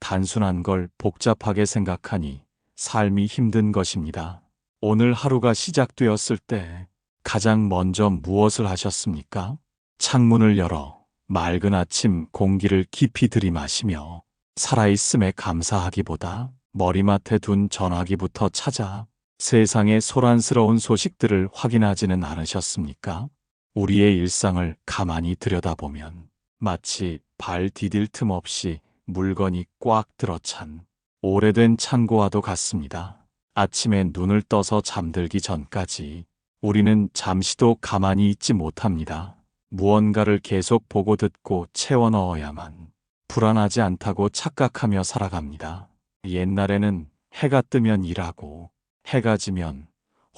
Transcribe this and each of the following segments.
단순한 걸 복잡하게 생각하니 삶이 힘든 것입니다. 오늘 하루가 시작되었을 때 가장 먼저 무엇을 하셨습니까? 창문을 열어 맑은 아침 공기를 깊이 들이마시며 살아있음에 감사하기보다 머리맡에 둔 전화기부터 찾아 세상의 소란스러운 소식들을 확인하지는 않으셨습니까? 우리의 일상을 가만히 들여다보면 마치 발 디딜 틈 없이 물건이 꽉 들어찬 오래된 창고와도 같습니다. 아침에 눈을 떠서 잠들기 전까지 우리는 잠시도 가만히 있지 못합니다. 무언가를 계속 보고 듣고 채워 넣어야만 불안하지 않다고 착각하며 살아갑니다. 옛날에는 해가 뜨면 일하고 해가 지면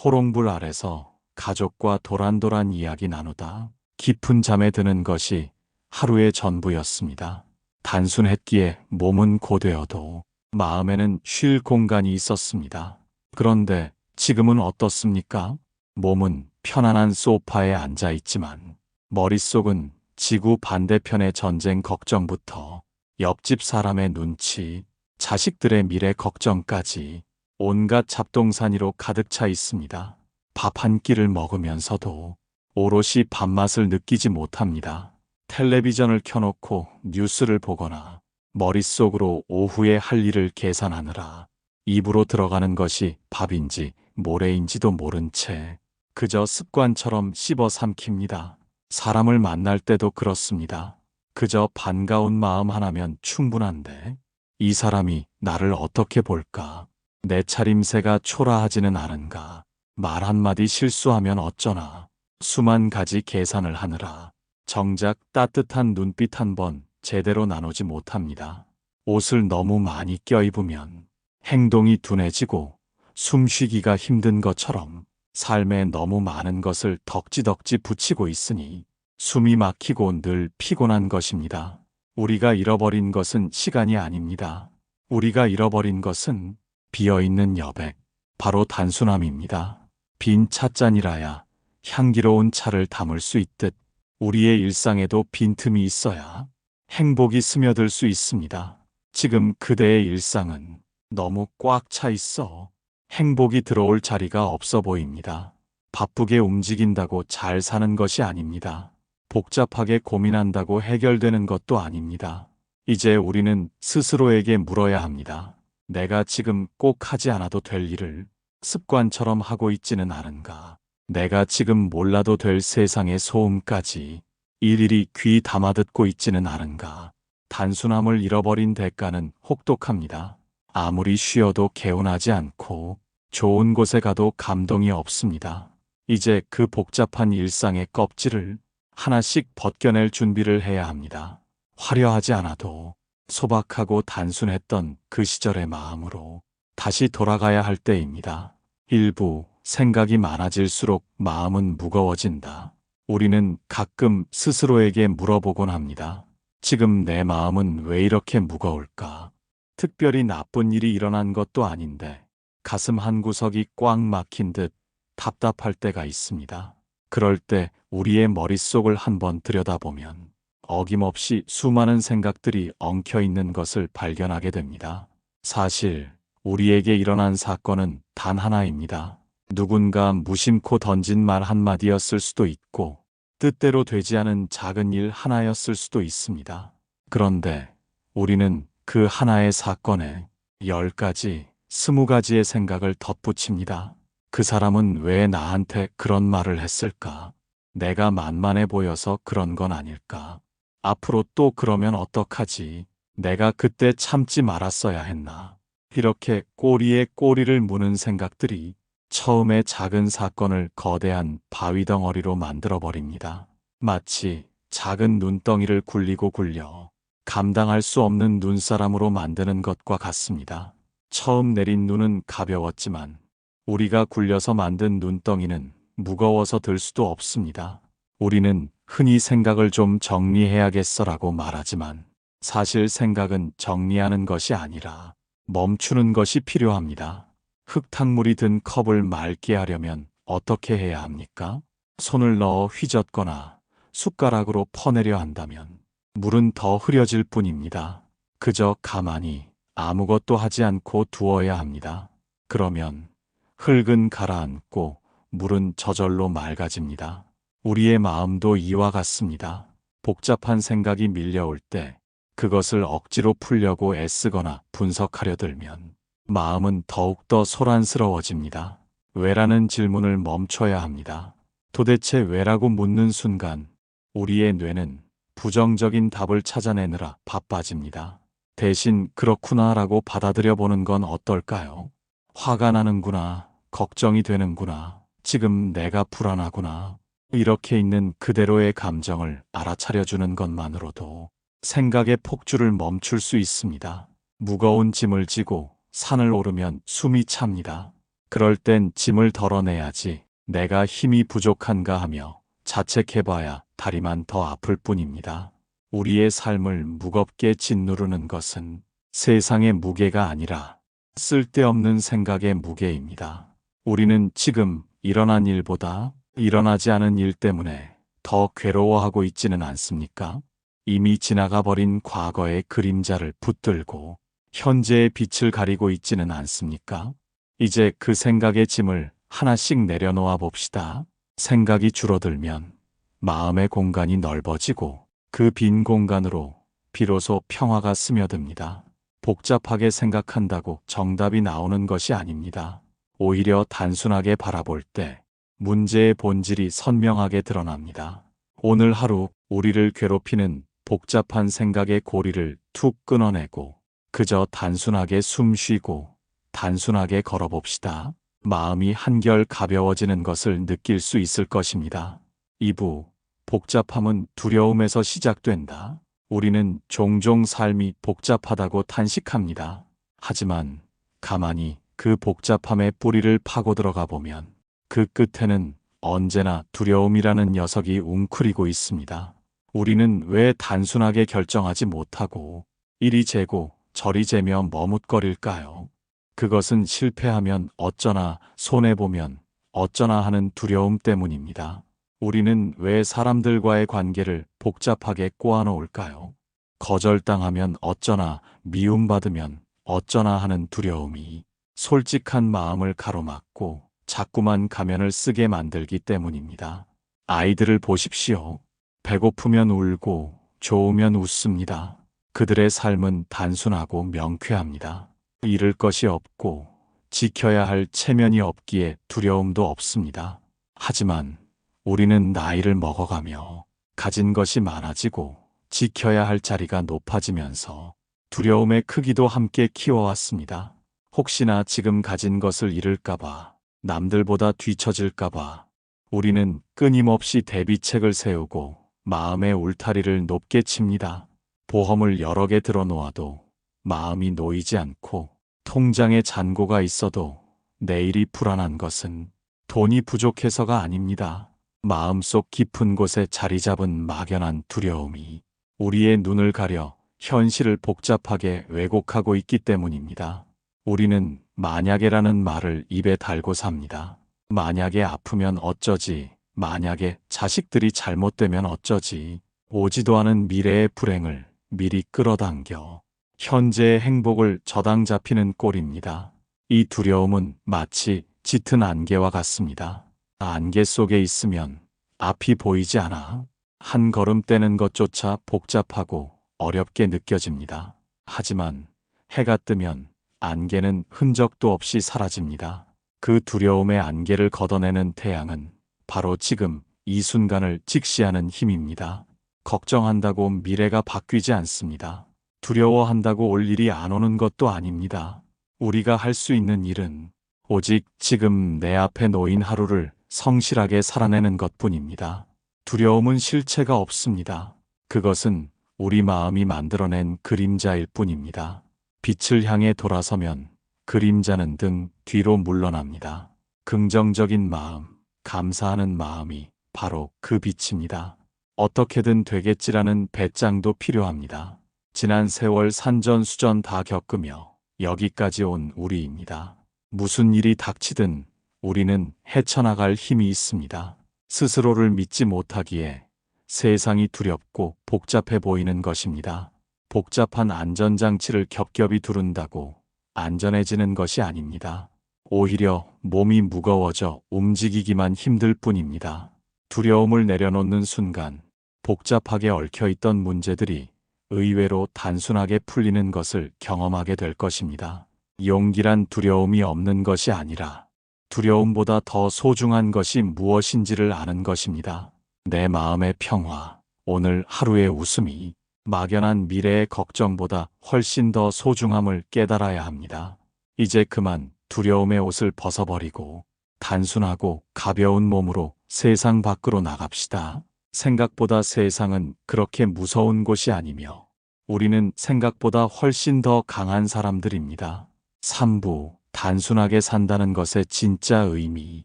호롱불 아래서 가족과 도란도란 이야기 나누다 깊은 잠에 드는 것이 하루의 전부였습니다. 단순했기에 몸은 고되어도 마음에는 쉴 공간이 있었습니다. 그런데 지금은 어떻습니까? 몸은 편안한 소파에 앉아 있지만 머릿속은 지구 반대편의 전쟁 걱정부터 옆집 사람의 눈치, 자식들의 미래 걱정까지 온갖 잡동사니로 가득 차 있습니다. 밥 한 끼를 먹으면서도 오롯이 밥맛을 느끼지 못합니다. 텔레비전을 켜놓고 뉴스를 보거나 머릿속으로 오후에 할 일을 계산하느라 입으로 들어가는 것이 밥인지 모래인지도 모른 채 그저 습관처럼 씹어 삼킵니다. 사람을 만날 때도 그렇습니다. 그저 반가운 마음 하나면 충분한데 이 사람이 나를 어떻게 볼까? 내 차림새가 초라하지는 않은가? 말 한마디 실수하면 어쩌나? 수만 가지 계산을 하느라 정작 따뜻한 눈빛 한 번 제대로 나누지 못합니다. 옷을 너무 많이 껴입으면 행동이 둔해지고 숨쉬기가 힘든 것처럼 삶에 너무 많은 것을 덕지덕지 붙이고 있으니 숨이 막히고 늘 피곤한 것입니다. 우리가 잃어버린 것은 시간이 아닙니다. 우리가 잃어버린 것은 비어있는 여백, 바로 단순함입니다. 빈 찻잔이라야 향기로운 차를 담을 수 있듯 우리의 일상에도 빈틈이 있어야 행복이 스며들 수 있습니다. 지금 그대의 일상은 너무 꽉 차 있어 행복이 들어올 자리가 없어 보입니다. 바쁘게 움직인다고 잘 사는 것이 아닙니다. 복잡하게 고민한다고 해결되는 것도 아닙니다. 이제 우리는 스스로에게 물어야 합니다. 내가 지금 꼭 하지 않아도 될 일을 습관처럼 하고 있지는 않은가. 내가 지금 몰라도 될 세상의 소음까지 일일이 귀 담아 듣고 있지는 않은가. 단순함을 잃어버린 대가는 혹독합니다. 아무리 쉬어도 개운하지 않고 좋은 곳에 가도 감동이 없습니다. 이제 그 복잡한 일상의 껍질을 하나씩 벗겨낼 준비를 해야 합니다. 화려하지 않아도 소박하고 단순했던 그 시절의 마음으로 다시 돌아가야 할 때입니다. 일부 생각이 많아질수록 마음은 무거워진다. 우리는 가끔 스스로에게 물어보곤 합니다. 지금 내 마음은 왜 이렇게 무거울까? 특별히 나쁜 일이 일어난 것도 아닌데 가슴 한 구석이 꽉 막힌 듯 답답할 때가 있습니다. 그럴 때 우리의 머릿속을 한번 들여다보면 어김없이 수많은 생각들이 엉켜 있는 것을 발견하게 됩니다. 사실 우리에게 일어난 사건은 단 하나입니다. 누군가 무심코 던진 말 한마디였을 수도 있고 뜻대로 되지 않은 작은 일 하나였을 수도 있습니다. 그런데 우리는 그 하나의 사건에 열 가지, 스무 가지의 생각을 덧붙입니다. 그 사람은 왜 나한테 그런 말을 했을까? 내가 만만해 보여서 그런 건 아닐까? 앞으로 또 그러면 어떡하지? 내가 그때 참지 말았어야 했나? 이렇게 꼬리에 꼬리를 무는 생각들이 처음에 작은 사건을 거대한 바위 덩어리로 만들어 버립니다. 마치 작은 눈덩이를 굴리고 굴려 감당할 수 없는 눈사람으로 만드는 것과 같습니다. 처음 내린 눈은 가벼웠지만 우리가 굴려서 만든 눈덩이는 무거워서 들 수도 없습니다. 우리는 흔히 생각을 좀 정리해야겠어라고 말하지만 사실 생각은 정리하는 것이 아니라 멈추는 것이 필요합니다. 흙탕물이 든 컵을 맑게 하려면 어떻게 해야 합니까? 손을 넣어 휘젓거나 숟가락으로 퍼내려 한다면 물은 더 흐려질 뿐입니다. 그저 가만히 아무것도 하지 않고 두어야 합니다. 그러면 흙은 가라앉고 물은 저절로 맑아집니다. 우리의 마음도 이와 같습니다. 복잡한 생각이 밀려올 때 그것을 억지로 풀려고 애쓰거나 분석하려 들면 마음은 더욱더 소란스러워집니다. 왜라는 질문을 멈춰야 합니다. 도대체 왜라고 묻는 순간 우리의 뇌는 부정적인 답을 찾아내느라 바빠집니다. 대신 그렇구나 라고 받아들여 보는 건 어떨까요? 화가 나는구나, 걱정이 되는구나, 지금 내가 불안하구나. 이렇게 있는 그대로의 감정을 알아차려주는 것만으로도 생각의 폭주를 멈출 수 있습니다. 무거운 짐을 지고 산을 오르면 숨이 찹니다. 그럴 땐 짐을 덜어내야지 내가 힘이 부족한가 하며 자책해봐야 다리만 더 아플 뿐입니다. 우리의 삶을 무겁게 짓누르는 것은 세상의 무게가 아니라 쓸데없는 생각의 무게입니다. 우리는 지금 일어난 일보다 일어나지 않은 일 때문에 더 괴로워하고 있지는 않습니까? 이미 지나가 버린 과거의 그림자를 붙들고 현재의 빛을 가리고 있지는 않습니까? 이제 그 생각의 짐을 하나씩 내려놓아 봅시다. 생각이 줄어들면 마음의 공간이 넓어지고 그 빈 공간으로 비로소 평화가 스며듭니다. 복잡하게 생각한다고 정답이 나오는 것이 아닙니다. 오히려 단순하게 바라볼 때 문제의 본질이 선명하게 드러납니다. 오늘 하루 우리를 괴롭히는 복잡한 생각의 고리를 툭 끊어내고 그저 단순하게 숨 쉬고 단순하게 걸어봅시다. 마음이 한결 가벼워지는 것을 느낄 수 있을 것입니다. 2부 복잡함은 두려움에서 시작된다. 우리는 종종 삶이 복잡하다고 탄식합니다. 하지만 가만히 그 복잡함의 뿌리를 파고 들어가 보면 그 끝에는 언제나 두려움이라는 녀석이 웅크리고 있습니다. 우리는 왜 단순하게 결정하지 못하고 이리 재고 저리 재며 머뭇거릴까요? 그것은 실패하면 어쩌나 손해보면 어쩌나 하는 두려움 때문입니다. 우리는 왜 사람들과의 관계를 복잡하게 꼬아놓을까요? 거절당하면 어쩌나 미움받으면 어쩌나 하는 두려움이 솔직한 마음을 가로막고 자꾸만 가면을 쓰게 만들기 때문입니다. 아이들을 보십시오. 배고프면 울고 좋으면 웃습니다. 그들의 삶은 단순하고 명쾌합니다. 잃을 것이 없고 지켜야 할 체면이 없기에 두려움도 없습니다. 하지만 우리는 나이를 먹어가며 가진 것이 많아지고 지켜야 할 자리가 높아지면서 두려움의 크기도 함께 키워왔습니다. 혹시나 지금 가진 것을 잃을까봐, 남들보다 뒤처질까봐, 우리는 끊임없이 대비책을 세우고 마음의 울타리를 높게 칩니다. 보험을 여러 개 들어 놓아도 마음이 놓이지 않고 통장에 잔고가 있어도 내일이 불안한 것은 돈이 부족해서가 아닙니다. 마음속 깊은 곳에 자리 잡은 막연한 두려움이 우리의 눈을 가려 현실을 복잡하게 왜곡하고 있기 때문입니다. 우리는 만약에라는 말을 입에 달고 삽니다. 만약에 아프면 어쩌지, 만약에 자식들이 잘못되면 어쩌지, 오지도 않은 미래의 불행을 미리 끌어당겨 현재의 행복을 저당 잡히는 꼴입니다. 이 두려움은 마치 짙은 안개와 같습니다. 안개 속에 있으면 앞이 보이지 않아 한 걸음 떼는 것조차 복잡하고 어렵게 느껴집니다. 하지만 해가 뜨면 안개는 흔적도 없이 사라집니다. 그 두려움의 안개를 걷어내는 태양은 바로 지금 이 순간을 직시하는 힘입니다. 걱정한다고 미래가 바뀌지 않습니다. 두려워한다고 올 일이 안 오는 것도 아닙니다. 우리가 할 수 있는 일은 오직 지금 내 앞에 놓인 하루를 성실하게 살아내는 것 뿐입니다. 두려움은 실체가 없습니다. 그것은 우리 마음이 만들어낸 그림자일 뿐입니다. 빛을 향해 돌아서면 그림자는 등 뒤로 물러납니다. 긍정적인 마음, 감사하는 마음이 바로 그 빛입니다. 어떻게든 되겠지라는 배짱도 필요합니다. 지난 세월 산전수전 다 겪으며 여기까지 온 우리입니다. 무슨 일이 닥치든 우리는 헤쳐나갈 힘이 있습니다. 스스로를 믿지 못하기에 세상이 두렵고 복잡해 보이는 것입니다. 복잡한 안전장치를 겹겹이 두른다고 안전해지는 것이 아닙니다. 오히려 몸이 무거워져 움직이기만 힘들 뿐입니다. 두려움을 내려놓는 순간 복잡하게 얽혀있던 문제들이 의외로 단순하게 풀리는 것을 경험하게 될 것입니다. 용기란 두려움이 없는 것이 아니라 두려움보다 더 소중한 것이 무엇인지를 아는 것입니다. 내 마음의 평화, 오늘 하루의 웃음이 막연한 미래의 걱정보다 훨씬 더 소중함을 깨달아야 합니다. 이제 그만 두려움의 옷을 벗어버리고 단순하고 가벼운 몸으로 세상 밖으로 나갑시다. 생각보다 세상은 그렇게 무서운 곳이 아니며 우리는 생각보다 훨씬 더 강한 사람들입니다. 3부 단순하게 산다는 것의 진짜 의미.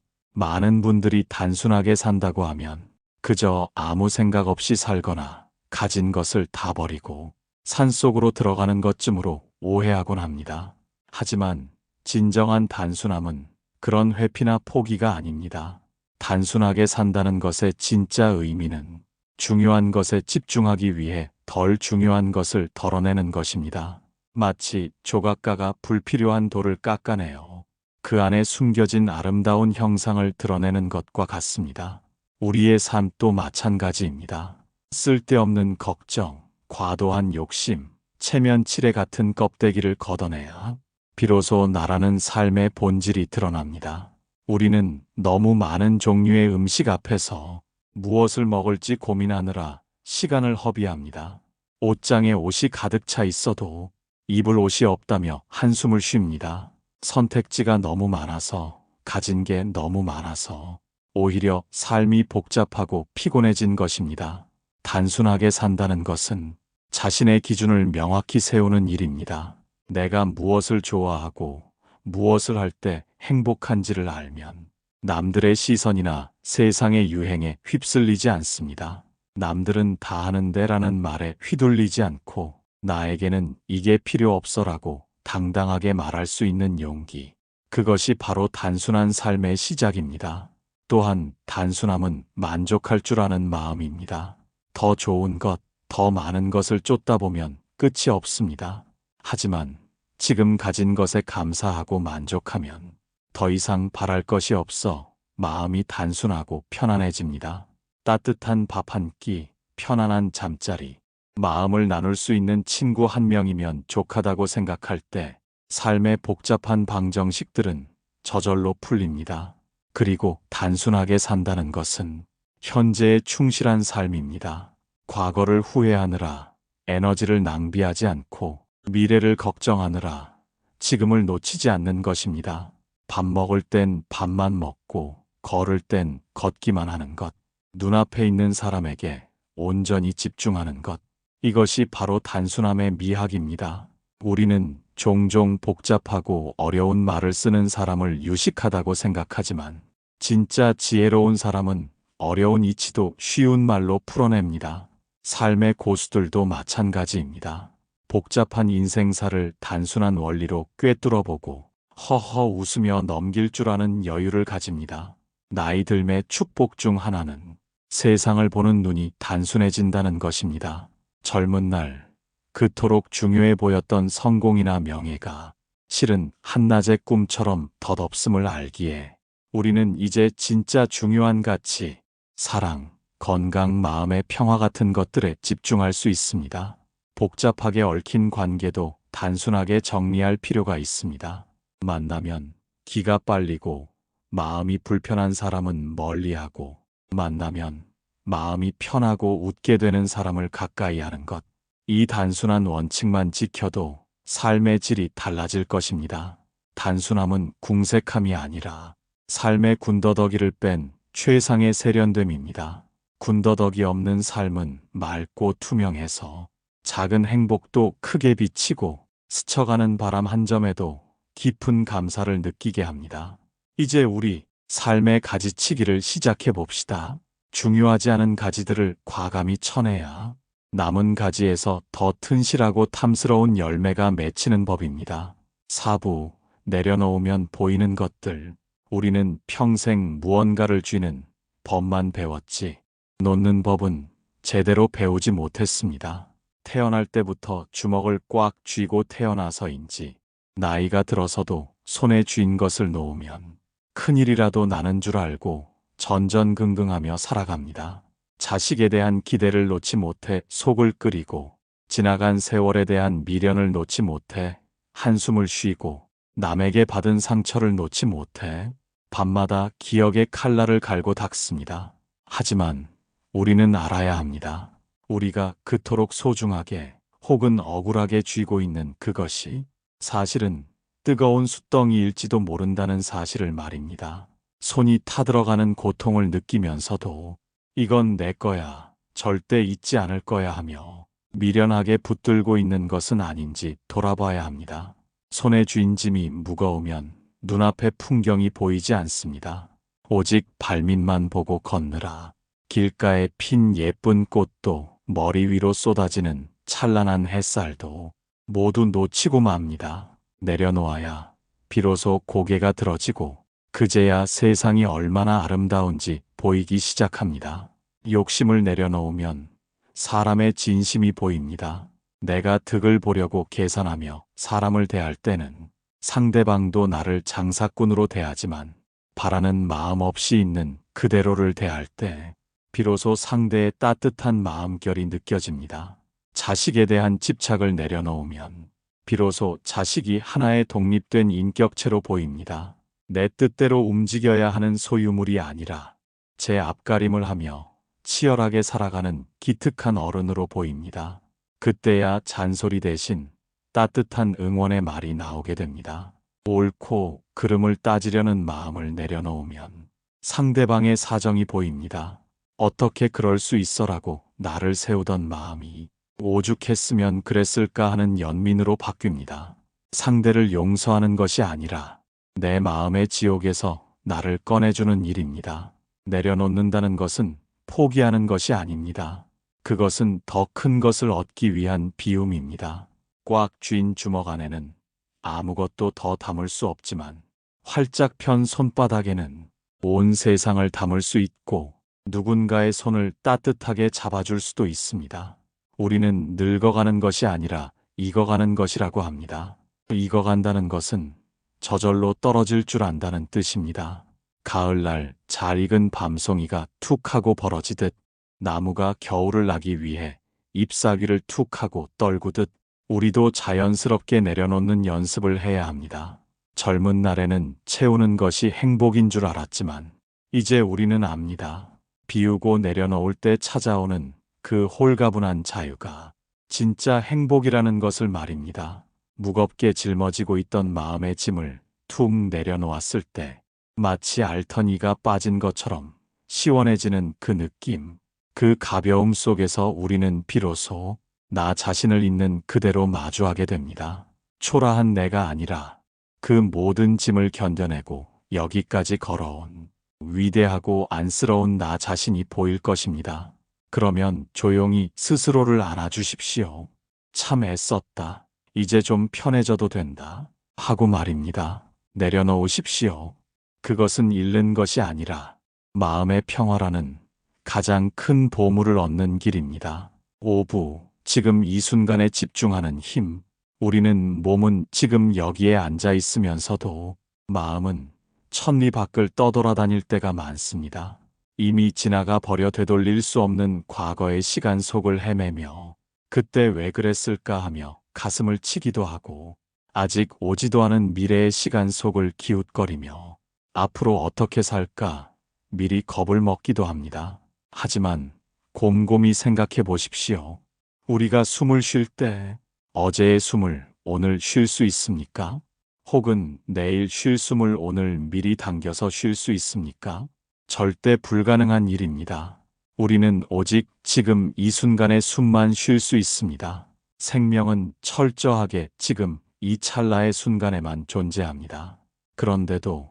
많은 분들이 단순하게 산다고 하면 그저 아무 생각 없이 살거나 가진 것을 다 버리고 산속으로 들어가는 것쯤으로 오해하곤 합니다. 하지만 진정한 단순함은 그런 회피나 포기가 아닙니다. 단순하게 산다는 것의 진짜 의미는 중요한 것에 집중하기 위해 덜 중요한 것을 덜어내는 것입니다. 마치 조각가가 불필요한 돌을 깎아내어 그 안에 숨겨진 아름다운 형상을 드러내는 것과 같습니다. 우리의 삶도 마찬가지입니다. 쓸데없는 걱정, 과도한 욕심, 체면치레 같은 껍데기를 걷어내야 비로소 나라는 삶의 본질이 드러납니다. 우리는 너무 많은 종류의 음식 앞에서 무엇을 먹을지 고민하느라 시간을 허비합니다. 옷장에 옷이 가득 차 있어도 입을 옷이 없다며 한숨을 쉽니다. 선택지가 너무 많아서 가진 게 너무 많아서 오히려 삶이 복잡하고 피곤해진 것입니다. 단순하게 산다는 것은 자신의 기준을 명확히 세우는 일입니다. 내가 무엇을 좋아하고 무엇을 할 때 행복한지를 알면 남들의 시선이나 세상의 유행에 휩쓸리지 않습니다. 남들은 다 하는데라는 말에 휘둘리지 않고 나에게는 이게 필요 없어라고 당당하게 말할 수 있는 용기. 그것이 바로 단순한 삶의 시작입니다. 또한 단순함은 만족할 줄 아는 마음입니다. 더 좋은 것, 더 많은 것을 쫓다 보면 끝이 없습니다. 하지만 지금 가진 것에 감사하고 만족하면 더 이상 바랄 것이 없어 마음이 단순하고 편안해집니다. 따뜻한 밥 한 끼, 편안한 잠자리, 마음을 나눌 수 있는 친구 한 명이면 족하다고 생각할 때 삶의 복잡한 방정식들은 저절로 풀립니다. 그리고 단순하게 산다는 것은 현재에 충실한 삶입니다. 과거를 후회하느라 에너지를 낭비하지 않고 미래를 걱정하느라 지금을 놓치지 않는 것입니다. 밥 먹을 땐 밥만 먹고 걸을 땐 걷기만 하는 것. 눈앞에 있는 사람에게 온전히 집중하는 것. 이것이 바로 단순함의 미학입니다. 우리는 종종 복잡하고 어려운 말을 쓰는 사람을 유식하다고 생각하지만 진짜 지혜로운 사람은 어려운 이치도 쉬운 말로 풀어냅니다. 삶의 고수들도 마찬가지입니다. 복잡한 인생사를 단순한 원리로 꿰뚫어보고 허허 웃으며 넘길 줄 아는 여유를 가집니다. 나이 들매 축복 중 하나는 세상을 보는 눈이 단순해진다는 것입니다. 젊은 날 그토록 중요해 보였던 성공이나 명예가 실은 한낮의 꿈처럼 덧없음을 알기에 우리는 이제 진짜 중요한 가치, 사랑, 건강, 마음의 평화 같은 것들에 집중할 수 있습니다. 복잡하게 얽힌 관계도 단순하게 정리할 필요가 있습니다. 만나면 기가 빨리고 마음이 불편한 사람은 멀리하고 만나면 마음이 편하고 웃게 되는 사람을 가까이 하는 것. 이 단순한 원칙만 지켜도 삶의 질이 달라질 것입니다. 단순함은 궁색함이 아니라 삶의 군더더기를 뺀 최상의 세련됨입니다. 군더더기 없는 삶은 맑고 투명해서 작은 행복도 크게 비치고 스쳐가는 바람 한 점에도 깊은 감사를 느끼게 합니다. 이제 우리 삶의 가지치기를 시작해 봅시다. 중요하지 않은 가지들을 과감히 쳐내야 남은 가지에서 더 튼실하고 탐스러운 열매가 맺히는 법입니다. 사부, 내려놓으면 보이는 것들. 우리는 평생 무언가를 쥐는 법만 배웠지. 놓는 법은 제대로 배우지 못했습니다. 태어날 때부터 주먹을 꽉 쥐고 태어나서인지 나이가 들어서도 손에 쥔 것을 놓으면 큰일이라도 나는 줄 알고 전전긍긍하며 살아갑니다. 자식에 대한 기대를 놓지 못해 속을 끓이고 지나간 세월에 대한 미련을 놓지 못해 한숨을 쉬고 남에게 받은 상처를 놓지 못해 밤마다 기억의 칼날을 갈고 닦습니다. 하지만 우리는 알아야 합니다. 우리가 그토록 소중하게 혹은 억울하게 쥐고 있는 그것이 사실은 뜨거운 숯덩이일지도 모른다는 사실을 말입니다. 손이 타들어가는 고통을 느끼면서도 이건 내 거야, 절대 잊지 않을 거야 하며 미련하게 붙들고 있는 것은 아닌지 돌아봐야 합니다. 손에 쥔 짐이 무거우면 눈앞에 풍경이 보이지 않습니다. 오직 발밑만 보고 걷느라 길가에 핀 예쁜 꽃도 머리 위로 쏟아지는 찬란한 햇살도 모두 놓치고 맙니다. 내려놓아야 비로소 고개가 들어지고 그제야 세상이 얼마나 아름다운지 보이기 시작합니다. 욕심을 내려놓으면 사람의 진심이 보입니다. 내가 득을 보려고 계산하며 사람을 대할 때는 상대방도 나를 장사꾼으로 대하지만 바라는 마음 없이 있는 그대로를 대할 때 비로소 상대의 따뜻한 마음결이 느껴집니다. 자식에 대한 집착을 내려놓으면 비로소 자식이 하나의 독립된 인격체로 보입니다. 내 뜻대로 움직여야 하는 소유물이 아니라 제 앞가림을 하며 치열하게 살아가는 기특한 어른으로 보입니다. 그때야 잔소리 대신 따뜻한 응원의 말이 나오게 됩니다. 옳고 그름을 따지려는 마음을 내려놓으면 상대방의 사정이 보입니다. 어떻게 그럴 수 있어라고 나를 세우던 마음이 오죽했으면 그랬을까 하는 연민으로 바뀝니다. 상대를 용서하는 것이 아니라 내 마음의 지옥에서 나를 꺼내주는 일입니다. 내려놓는다는 것은 포기하는 것이 아닙니다. 그것은 더 큰 것을 얻기 위한 비움입니다. 꽉 쥔 주먹 안에는 아무것도 더 담을 수 없지만 활짝 편 손바닥에는 온 세상을 담을 수 있고 누군가의 손을 따뜻하게 잡아줄 수도 있습니다. 우리는 늙어가는 것이 아니라 익어가는 것이라고 합니다. 익어간다는 것은 저절로 떨어질 줄 안다는 뜻입니다. 가을날 잘 익은 밤송이가 툭 하고 벌어지듯 나무가 겨울을 나기 위해 잎사귀를 툭 하고 떨구듯 우리도 자연스럽게 내려놓는 연습을 해야 합니다. 젊은 날에는 채우는 것이 행복인 줄 알았지만 이제 우리는 압니다. 비우고 내려놓을 때 찾아오는 그 홀가분한 자유가 진짜 행복이라는 것을 말입니다. 무겁게 짊어지고 있던 마음의 짐을 툭 내려놓았을 때 마치 알터니가 빠진 것처럼 시원해지는 그 느낌, 그 가벼움 속에서 우리는 비로소 나 자신을 있는 그대로 마주하게 됩니다. 초라한 내가 아니라 그 모든 짐을 견뎌내고 여기까지 걸어온 위대하고 안쓰러운 나 자신이 보일 것입니다. 그러면 조용히 스스로를 안아주십시오. 참 애썼다. 이제 좀 편해져도 된다. 하고 말입니다. 내려놓으십시오. 그것은 잃는 것이 아니라 마음의 평화라는 가장 큰 보물을 얻는 길입니다. 오부, 지금 이 순간에 집중하는 힘. 우리는 몸은 지금 여기에 앉아 있으면서도 마음은 천리 밖을 떠돌아다닐 때가 많습니다. 이미 지나가 버려 되돌릴 수 없는 과거의 시간 속을 헤매며 그때 왜 그랬을까 하며 가슴을 치기도 하고 아직 오지도 않은 미래의 시간 속을 기웃거리며 앞으로 어떻게 살까 미리 겁을 먹기도 합니다. 하지만 곰곰이 생각해 보십시오. 우리가 숨을 쉴 때 어제의 숨을 오늘 쉴 수 있습니까? 혹은 내일 쉴 숨을 오늘 미리 당겨서 쉴 수 있습니까? 절대 불가능한 일입니다. 우리는 오직 지금 이 순간의 숨만 쉴 수 있습니다. 생명은 철저하게 지금 이 찰나의 순간에만 존재합니다. 그런데도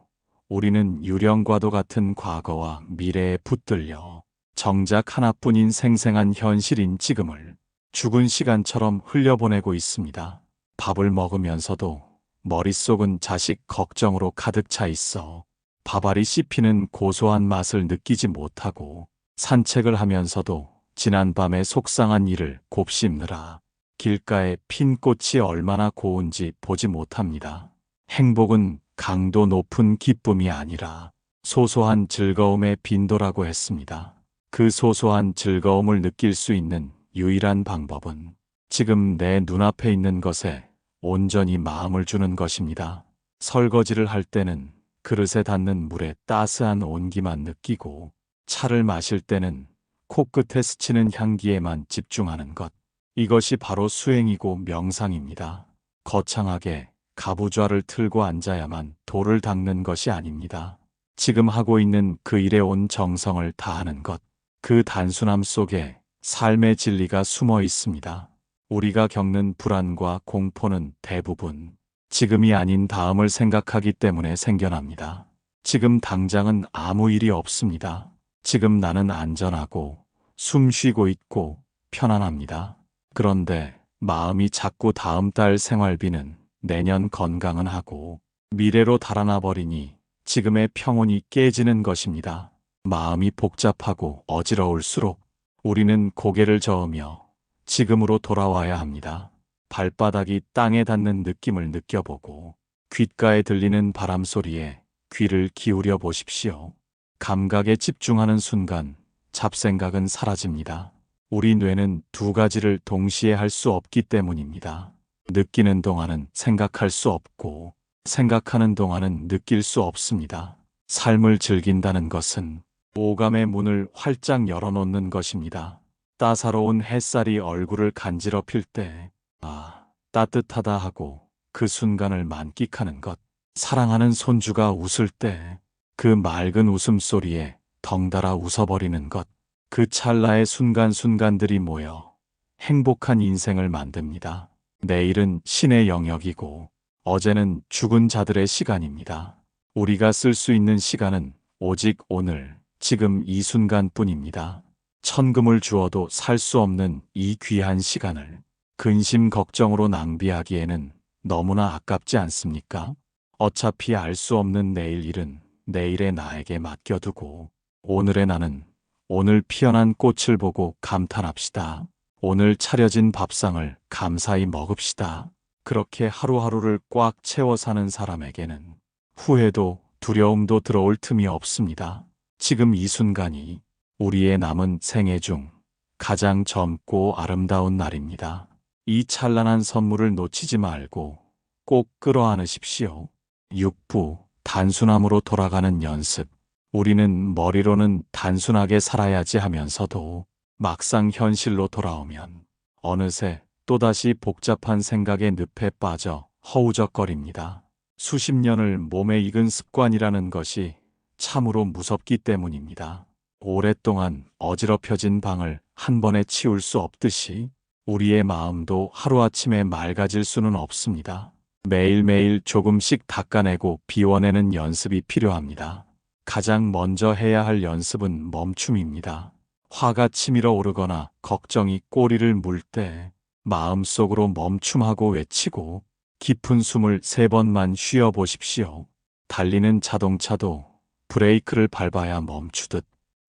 우리는 유령과도 같은 과거와 미래에 붙들려 정작 하나뿐인 생생한 현실인 지금을 죽은 시간처럼 흘려보내고 있습니다. 밥을 먹으면서도 머릿속은 자식 걱정으로 가득 차 있어 밥알이 씹히는 고소한 맛을 느끼지 못하고 산책을 하면서도 지난밤의 속상한 일을 곱씹느라 길가에 핀 꽃이 얼마나 고운지 보지 못합니다. 행복은 강도 높은 기쁨이 아니라 소소한 즐거움의 빈도라고 했습니다. 그 소소한 즐거움을 느낄 수 있는 유일한 방법은 지금 내 눈앞에 있는 것에 온전히 마음을 주는 것입니다. 설거지를 할 때는 그릇에 닿는 물의 따스한 온기만 느끼고 차를 마실 때는 코끝에 스치는 향기에만 집중하는 것. 이것이 바로 수행이고 명상입니다. 거창하게 가부좌를 틀고 앉아야만 돌을 닦는 것이 아닙니다. 지금 하고 있는 그 일에 온 정성을 다하는 것. 그 단순함 속에 삶의 진리가 숨어 있습니다. 우리가 겪는 불안과 공포는 대부분 지금이 아닌 다음을 생각하기 때문에 생겨납니다. 지금 당장은 아무 일이 없습니다. 지금 나는 안전하고 숨 쉬고 있고 편안합니다. 그런데 마음이 자꾸 다음 달 생활비는 내년 건강은 하고 미래로 달아나 버리니 지금의 평온이 깨지는 것입니다. 마음이 복잡하고 어지러울수록 우리는 고개를 저으며 지금으로 돌아와야 합니다. 발바닥이 땅에 닿는 느낌을 느껴보고 귓가에 들리는 바람 소리에 귀를 기울여 보십시오. 감각에 집중하는 순간 잡생각은 사라집니다. 우리 뇌는 두 가지를 동시에 할 수 없기 때문입니다. 느끼는 동안은 생각할 수 없고 생각하는 동안은 느낄 수 없습니다. 삶을 즐긴다는 것은 오감의 문을 활짝 열어놓는 것입니다. 따사로운 햇살이 얼굴을 간지럽힐 때, 아, 따뜻하다 하고 그 순간을 만끽하는 것. 사랑하는 손주가 웃을 때, 그 맑은 웃음소리에 덩달아 웃어버리는 것. 그 찰나의 순간순간들이 모여 행복한 인생을 만듭니다. 내일은 신의 영역이고, 어제는 죽은 자들의 시간입니다. 우리가 쓸 수 있는 시간은 오직 오늘, 지금 이 순간뿐입니다. 천금을 주어도 살 수 없는 이 귀한 시간을 근심 걱정으로 낭비하기에는 너무나 아깝지 않습니까? 어차피 알 수 없는 내일 일은 내일의 나에게 맡겨두고 오늘의 나는 오늘 피어난 꽃을 보고 감탄합시다. 오늘 차려진 밥상을 감사히 먹읍시다. 그렇게 하루하루를 꽉 채워 사는 사람에게는 후회도 두려움도 들어올 틈이 없습니다. 지금 이 순간이 우리의 남은 생애 중 가장 젊고 아름다운 날입니다. 이 찬란한 선물을 놓치지 말고 꼭 끌어안으십시오. 6부 단순함으로 돌아가는 연습. 우리는 머리로는 단순하게 살아야지 하면서도 막상 현실로 돌아오면 어느새 또다시 복잡한 생각의 늪에 빠져 허우적거립니다. 수십 년을 몸에 익은 습관이라는 것이 참으로 무섭기 때문입니다. 오랫동안 어지럽혀진 방을 한 번에 치울 수 없듯이 우리의 마음도 하루아침에 맑아질 수는 없습니다. 매일매일 조금씩 닦아내고 비워내는 연습이 필요합니다. 가장 먼저 해야 할 연습은 멈춤입니다. 화가 치밀어 오르거나 걱정이 꼬리를 물 때 마음속으로 멈춤하고 외치고 깊은 숨을 세 번만 쉬어 보십시오. 달리는 자동차도 브레이크를 밟아야 멈추듯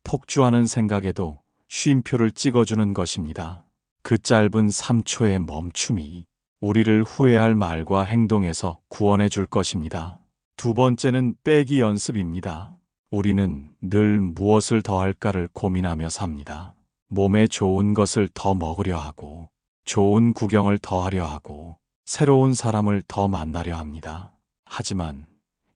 폭주하는 생각에도 쉼표를 찍어주는 것입니다. 그 짧은 3초의 멈춤이 우리를 후회할 말과 행동에서 구원해 줄 것입니다. 두 번째는 빼기 연습입니다. 우리는 늘 무엇을 더 할까를 고민하며 삽니다. 몸에 좋은 것을 더 먹으려 하고, 좋은 구경을 더 하려 하고, 새로운 사람을 더 만나려 합니다. 하지만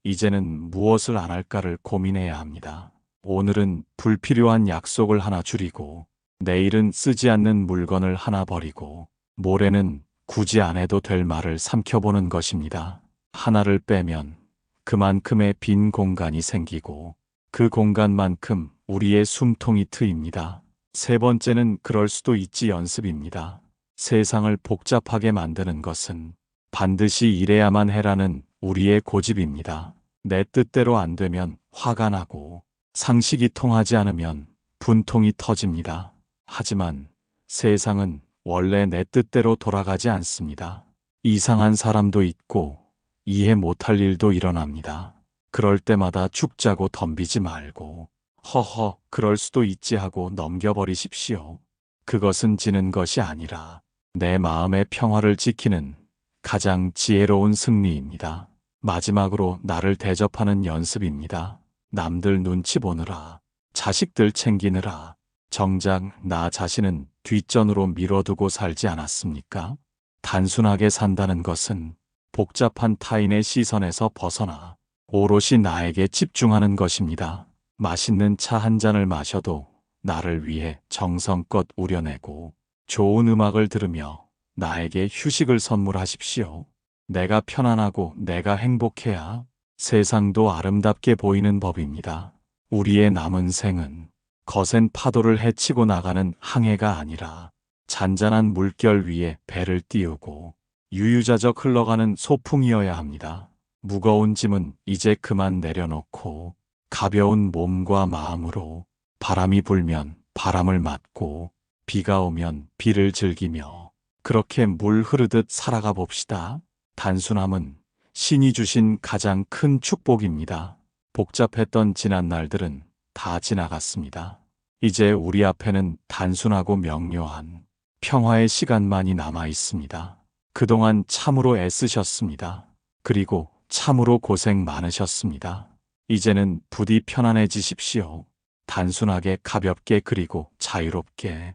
이제는 무엇을 안 할까를 고민해야 합니다. 오늘은 불필요한 약속을 하나 줄이고, 내일은 쓰지 않는 물건을 하나 버리고, 모레는 굳이 안 해도 될 말을 삼켜보는 것입니다. 하나를 빼면 그만큼의 빈 공간이 생기고, 그 공간만큼 우리의 숨통이 트입니다. 세 번째는 그럴 수도 있지 연습입니다. 세상을 복잡하게 만드는 것은 반드시 이래야만 해라는 우리의 고집입니다. 내 뜻대로 안 되면 화가 나고 상식이 통하지 않으면 분통이 터집니다. 하지만 세상은 원래 내 뜻대로 돌아가지 않습니다. 이상한 사람도 있고 이해 못할 일도 일어납니다. 그럴 때마다 죽자고 덤비지 말고 허허 그럴 수도 있지 하고 넘겨버리십시오. 그것은 지는 것이 아니라 내 마음의 평화를 지키는 가장 지혜로운 승리입니다. 마지막으로 나를 대접하는 연습입니다. 남들 눈치 보느라, 자식들 챙기느라, 정작 나 자신은 뒷전으로 밀어두고 살지 않았습니까? 단순하게 산다는 것은 복잡한 타인의 시선에서 벗어나 오롯이 나에게 집중하는 것입니다. 맛있는 차 한 잔을 마셔도 나를 위해 정성껏 우려내고 좋은 음악을 들으며 나에게 휴식을 선물하십시오. 내가 편안하고 내가 행복해야 세상도 아름답게 보이는 법입니다. 우리의 남은 생은 거센 파도를 헤치고 나가는 항해가 아니라 잔잔한 물결 위에 배를 띄우고 유유자적 흘러가는 소풍이어야 합니다. 무거운 짐은 이제 그만 내려놓고 가벼운 몸과 마음으로 바람이 불면 바람을 맞고 비가 오면 비를 즐기며 그렇게 물 흐르듯 살아가 봅시다. 단순함은 신이 주신 가장 큰 축복입니다. 복잡했던 지난 날들은 다 지나갔습니다. 이제 우리 앞에는 단순하고 명료한 평화의 시간만이 남아 있습니다. 그동안 참으로 애쓰셨습니다. 그리고 참으로 고생 많으셨습니다. 이제는 부디 편안해지십시오. 단순하게 가볍게 그리고 자유롭게